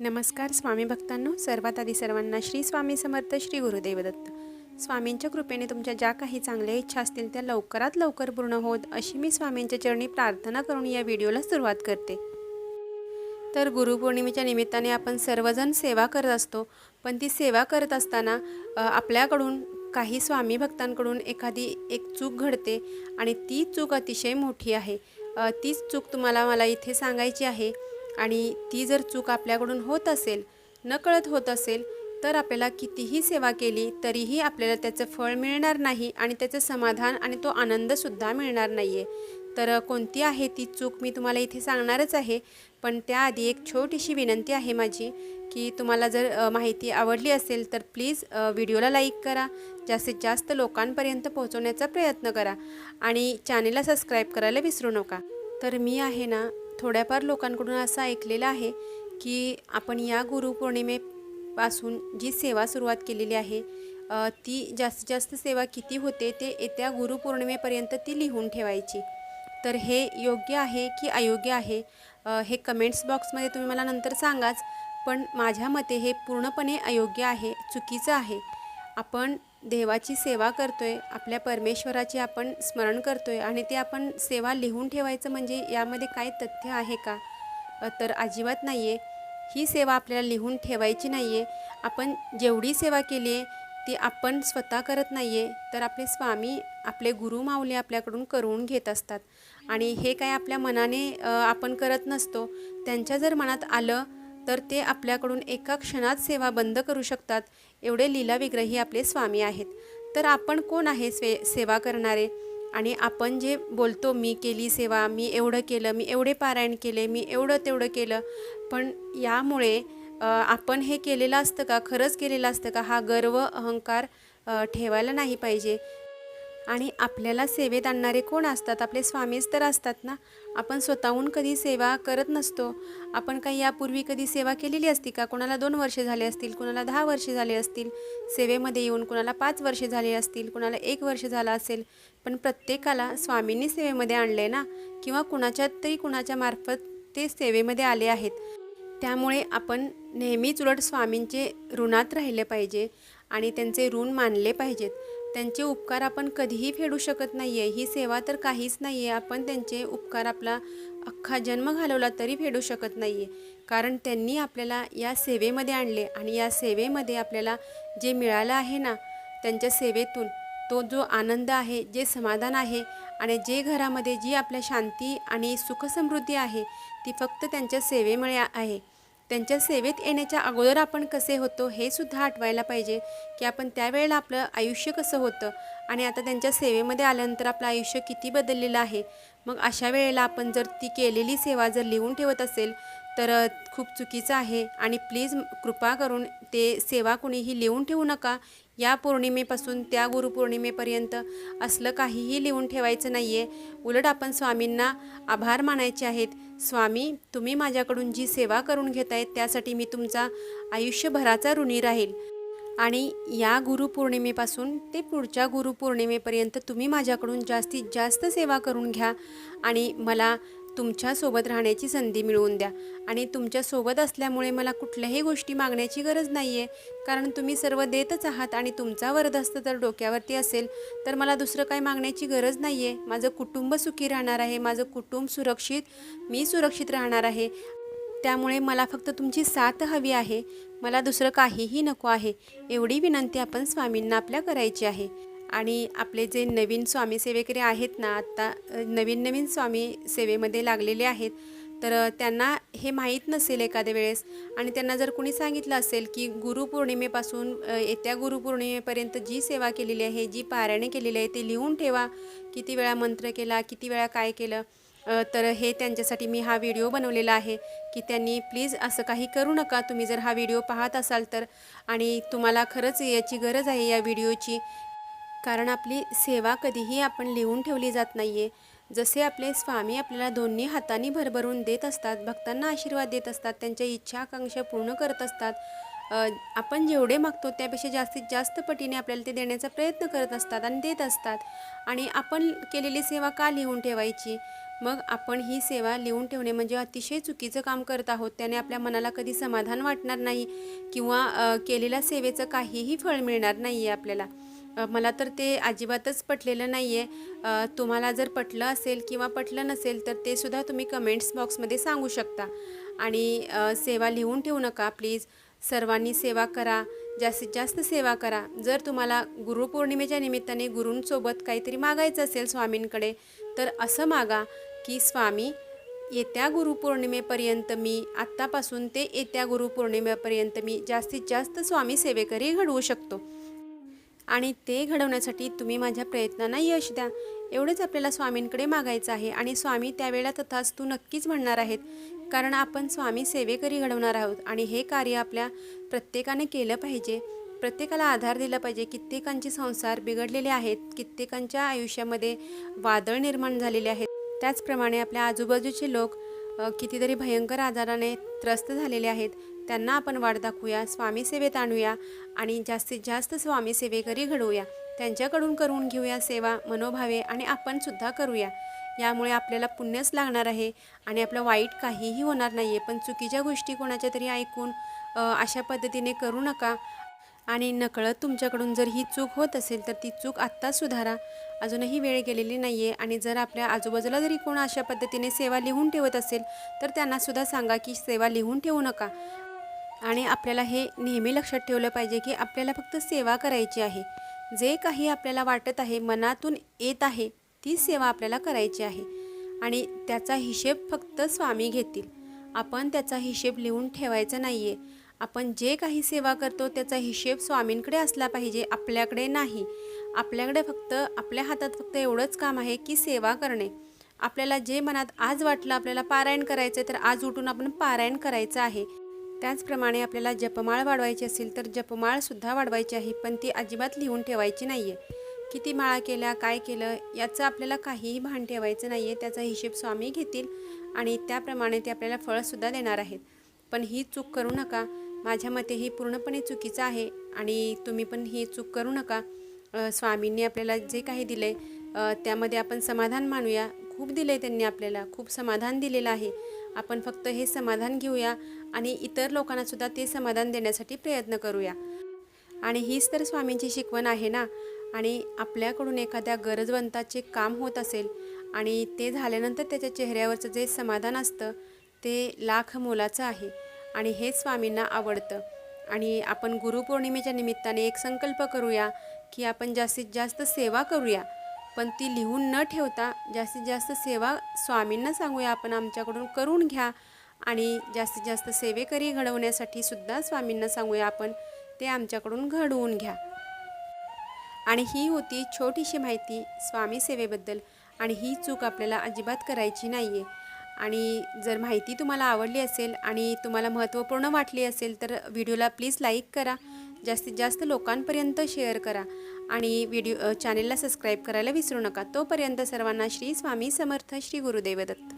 नमस्कार स्वामी भक्तांनो सर्वात आधी सर्वांना श्री स्वामी समर्थ श्री गुरुदेव दत्त स्वामींच्या कृपेने तुमच्या ज्या काही चांगल्या इच्छा असतील त्या लवकरात लवकर पूर्ण होत अशी मी स्वामींच्या चरणी प्रार्थना करून या व्हिडिओला सुरुवात करते. तर गुरुपौर्णिमेच्या निमित्ताने आपण सर्वजण सेवा करत असतो पण ती सेवा करत असताना आपल्याकडून काही स्वामी भक्तांकडून एखादी एक चूक घडते आणि ती चूक अतिशय मोठी आहे. तीच चूक तुम्हाला मला इथे सांगायची आहे. आणि ती जर चूक आपल्याकडून होत असेल नकळत होत असेल तर आपल्याला कितीही सेवा केली तरीही आपल्याला त्याचं फळ मिळणार नाही आणि त्याचं समाधान आणि तो आनंदसुद्धा मिळणार नाही आहे तर कोणती आहे ती चूक मी तुम्हाला इथे सांगणारच आहे. पण त्याआधी एक छोटीशी विनंती आहे माझी की तुम्हाला जर माहिती आवडली असेल तर प्लीज व्हिडिओला लाईक करा. जास्तीत जास्त लोकांपर्यंत पोहोचवण्याचा प्रयत्न करा. आणि चॅनेलला सबस्क्राईब करायला विसरू नका. तर मी आहे ना थोड्याफार लोकांकडून असं ऐकलेलं आहे की आपण या गुरुपौर्णिमेपासून जी सेवा सुरुवात केलेली आहे ती जास्तीत जास्त सेवा किती होते ते येत्या गुरुपौर्णिमेपर्यंत ती लिहून ठेवायची. तर हे योग्य आहे की अयोग्य आहे हे कमेंट्स बॉक्समध्ये तुम्ही मला नंतर सांगाच पण माझ्या मते हे पूर्णपणे अयोग्य आहे चुकीचं आहे. आपण देवाची सेवा करतोय आपल्या परमेश्वराची आपण स्मरण करतोय आणि ते आपण सेवा लिहून ठेवायचं म्हणजे यामध्ये काय तथ्य आहे का? तर अजिबात नाही आहे ही सेवा आपल्याला लिहून ठेवायची नाही आहे आपण जेवढी सेवा केली आहे ती आपण स्वतः करत नाही आहे तर आपले स्वामी आपले गुरु माऊली आपल्याकडून करून घेत असतात. आणि हे काय आपल्या मनाने आपण करत नसतो. त्यांच्या जर मनात आलं तर ते आपल्याकडून एका क्षणात सेवा बंद करू शकतात एवढे लीला विग्रही आपले स्वामी आहेत. तर आपण कोण आहे स्वे सेवा करणारे? आणि आपण जे बोलतो मी केली सेवा मी एवढं केलं मी एवढे पारायण केले मी एवढं तेवढं केलं पण यामुळे आपण हे केलेलं असतं का? खरंच केलेलं असतं का? हा गर्व अहंकार ठेवायला नाही पाहिजे. आणि आपल्याला सेवेत आणणारे कोण असतात? आपले स्वामीच तर असतात ना? आपण स्वतःहून कधी सेवा करत नसतो. आपण काही यापूर्वी कधी सेवा केलेली असती का? कोणाला दोन वर्षे झाले असतील कोणाला दहा वर्षे झाले असतील सेवेमध्ये येऊन कोणाला पाच वर्षे झाले असतील कोणाला एक वर्ष झालं असेल. पण प्रत्येकाला स्वामींनी सेवेमध्ये आणले ना? किंवा कुणाच्या तरी कुणाच्या मार्फत ते सेवेमध्ये आले आहेत. त्यामुळे आपण नेहमीच उलट स्वामींचे ऋणात राहिले पाहिजे आणि त्यांचे ऋण मानले पाहिजेत. त्यांचे उपकार आपण कधीही फेडू शकत नाही आहे ही सेवा तर काहीच नाही आहे आपण त्यांचे उपकार आपला अख्खा जन्म घालवला तरी फेडू शकत नाही आहे कारण त्यांनी आपल्याला या सेवेमध्ये आणले आणि या सेवेमध्ये आपल्याला जे मिळालं आहे ना त्यांच्या सेवेतून तो जो आनंद आहे जे समाधान आहे आणि जे घरामध्ये जी आपल्या शांती आणि सुखसमृद्धी आहे ती फक्त त्यांच्या सेवेमुळे आहे. त्यांच्या सेवेत येण्याच्या अगोदर आपण कसे होतो हे सुद्धा आठवायला पाहिजे की आपण त्यावेळेला आपलं आयुष्य कसं होतं आणि आता त्यांच्या सेवेमध्ये आल्यानंतर आपलं आयुष्य किती बदललेलं आहे. मग अशा वेळेला आपण जर ती केलेली सेवा जर लिहून ठेवत असेल तर खूप चुकीचं आहे. आणि प्लीज कृपा करून ते सेवा कुणीही लिहून ठेवू नका. या पौर्णिमेपासून त्या गुरुपौर्णिमेपर्यंत असलं काहीही लिहून ठेवायचं नाही आहे उलट आपण स्वामींना आभार मानायचे आहेत. स्वामी तुम्ही माझ्याकडून जी सेवा करून घेत आहेत त्यासाठी मी तुमचा आयुष्यभराचा ऋणी राहील. आणि या गुरुपौर्णिमेपासून ते पुढच्या गुरुपौर्णिमेपर्यंत तुम्ही माझ्याकडून जास्तीत जास्त सेवा करून घ्या. आणि मला तुमच्यासोबत राहण्याची संधी मिळवून द्या. आणि तुमच्यासोबत असल्यामुळे मला कुठल्याही गोष्टी मागण्याची गरज नाही आहे कारण तुम्ही सर्व देतच आहात आणि तुमचा वरदस्त जर डोक्यावरती असेल तर मला दुसरं काही मागण्याची गरज नाही आहे माझं कुटुंब सुखी राहणार आहे. माझं कुटुंब सुरक्षित मी सुरक्षित राहणार आहे. त्यामुळे मला फक्त तुमची साथ हवी आहे. मला दुसरं काहीही नको आहे. एवढी विनंती आपण स्वामींना आपल्या करायची आहे. आणि आपले जे नवीन स्वामी सेवेकरी आहेत ना आत्ता नवीन नवीन स्वामी सेवेमध्ये लागलेले आहेत तर त्यांना हे माहीत नसेल एखाद्या वेळेस आणि त्यांना जर कुणी सांगितलं असेल की गुरुपौर्णिमेपासून येत्या गुरुपौर्णिमेपर्यंत जी सेवा केलेली आहे जी पारायणे केलेली आहे ते लिहून ठेवा. किती वेळा मंत्र केला किती वेळा काय केलं तर हे त्यांच्यासाठी मी हा व्हिडिओ बनवलेला आहे की त्यांनी प्लीज असं काही करू नका. तुम्ही जर हा व्हिडिओ पाहत असाल तर आणि तुम्हाला खरंच याची गरज आहे या व्हिडिओची कारण आपली सेवा कधीही आपण लिहून ठेवली जात नाही आहे जसे आपले स्वामी आपल्याला दोन्ही हातांनी भरभरून देत असतात भक्तांना आशीर्वाद देत असतात त्यांच्या इच्छा आकांक्षा पूर्ण करत असतात आपण जेवढे मागतो त्यापेक्षा जास्तीत जास्त पटीने आपल्याला ते देण्याचा प्रयत्न करत असतात आणि देत असतात. आणि आपण केलेली सेवा का लिहून ठेवायची? मग आपण ही सेवा लिहून ठेवणे म्हणजे अतिशय चुकीचं काम करत आहोत. त्याने आपल्या मनाला कधी समाधान वाटणार नाही किंवा केलेल्या सेवेचं काहीही फळ मिळणार नाही आहे आपल्याला. मला तर ते अजिबातच पटलेलं नाही आहे तुम्हाला जर पटलं असेल किंवा पटलं नसेल तर ते सुद्धा तुम्ही कमेंट्स बॉक्समध्ये सांगू शकता. आणि सेवा लिहून ठेवू नका प्लीज सर्वांनी सेवा करा जास्तीत जास्त सेवा करा. जर तुम्हाला गुरुपौर्णिमेच्या निमित्ताने गुरूंसोबत काहीतरी मागायचं असेल स्वामींकडे तर असं मागा की स्वामी येत्या गुरुपौर्णिमेपर्यंत मी आत्तापासून ते येत्या गुरुपौर्णिमेपर्यंत मी जास्तीत जास्त स्वामी सेवेकरी घडवू शकतो. आणि ते घडवण्यासाठी तुम्ही माझ्या प्रयत्नांना यश द्या. एवढंच आपल्याला स्वामींकडे मागायचं आहे आणि स्वामी त्यावेळेला तथाच तू नक्कीच म्हणणार आहेत कारण आपण स्वामी सेवेकरी घडवणार आहोत आणि हे कार्य आपल्या प्रत्येकाने केलं पाहिजे. प्रत्येकाला आधार दिला पाहिजे. कित्येकांचे संसार बिघडलेले आहेत. कित्येकांच्या आयुष्यामध्ये वादळ निर्माण झालेले आहेत. त्याचप्रमाणे आपल्या आजूबाजूचे लोक कितीतरी भयंकर आजाराने त्रस्त झालेले आहेत. त्यांना आपण वाट दाखवूया स्वामीसेवेत आणूया आणि जास्तीत जास्त स्वामीसेवे घरी घडवूया. त्यांच्याकडून करून घेऊया सेवा मनोभावे आणि आपणसुद्धा करूया. यामुळे आपल्याला पुण्यच लागणार आहे आणि आपलं वाईट काहीही होणार नाही आहे पण चुकीच्या गोष्टी कोणाच्या तरी ऐकून अशा पद्धतीने करू नका. आणि नकळत तुमच्याकडून जर ही चूक होत असेल तर ती चूक आत्ताच सुधारा. अजूनही वेळ गेलेली नाही आहे आणि जर आपल्या आजूबाजूला जरी कोण अशा पद्धतीने सेवा लिहून ठेवत असेल तर त्यांनासुद्धा सांगा की सेवा लिहून ठेवू नका. आणि आपल्याला हे नेहमी लक्षात ठेवलं पाहिजे की आपल्याला फक्त सेवा करायची आहे. जे काही आपल्याला वाटत आहे मनातून येत आहे ती सेवा आपल्याला करायची आहे. आणि त्याचा हिशेब फक्त स्वामी घेतील. आपण त्याचा हिशेब लिहून ठेवायचा नाही आहे आपण जे काही सेवा करतो त्याचा हिशेब स्वामींकडे असला पाहिजे आपल्याकडे नाही. आपल्याकडे फक्त आपल्या हातात फक्त एवढंच काम आहे की सेवा करणे. आपल्याला जे मनात आज वाटलं आपल्याला पारायण करायचं आहे तर आज उठून आपण पारायण करायचं आहे. त्याचप्रमाणे आपल्याला जपमाळ वाढवायची असेल तर जपमाळसुद्धा वाढवायची आहे पण ती अजिबात लिहून ठेवायची नाही आहे किती माळा केल्या काय केलं याचं आपल्याला काहीही भान ठेवायचं नाही आहे त्याचा हिशेब स्वामी घेतील आणि त्याप्रमाणे ते आपल्याला फळसुद्धा देणार आहेत. पण ही चूक करू नका. माझ्या मते ही पूर्णपणे चुकीचं आहे आणि तुम्ही पण ही चूक करू नका. स्वामींनी आपल्याला जे काही दिलं आहे त्यामध्ये आपण समाधान मानूया. खूप दिलं आहे त्यांनी आपल्याला खूप समाधान दिलेलं आहे. आपण फक्त हे समाधान घेऊया आणि इतर लोकांनासुद्धा ते समाधान देण्यासाठी प्रयत्न करूया. आणि हीच तर स्वामींची शिकवण आहे ना? आणि आपल्याकडून एखाद्या गरजवंताचे काम होत असेल आणि ते झाल्यानंतर त्याच्या चेहऱ्यावरचं जे समाधान असतं ते लाख मोलाचं आहे. आणि हेच स्वामींना आवडतं. आणि आपण गुरुपौर्णिमेच्या निमित्ताने एक संकल्प करूया की आपण जास्तीत जास्त सेवा करूया. पण ती लिहून न ठेवता जास्तीत जास्त सेवा स्वामींना सांगूया. आपण आमच्याकडून करून घ्या. आणि जास्तीत जास्त सेवेकरी घडवण्यासाठी सुद्धा स्वामींना सांगूया आपण. ते आमच्याकडून घडवून घ्या. आणि ही होती छोटीशी माहिती स्वामी सेवेबद्दल. आणि ही चूक आपल्याला अजिबात करायची नाही आहे आणि जर माहिती तुम्हाला आवडली असेल आणि तुम्हाला महत्त्वपूर्ण वाटली असेल तर व्हिडिओला प्लीज लाईक करा. जास्तीत जास्त लोकांपर्यंत शेअर करा. आणि व्हिडिओ चॅनेलला सबस्क्राईब करायला विसरू नका. तोपर्यंत सर्वांना श्री स्वामी समर्थ श्री गुरुदेवदत्त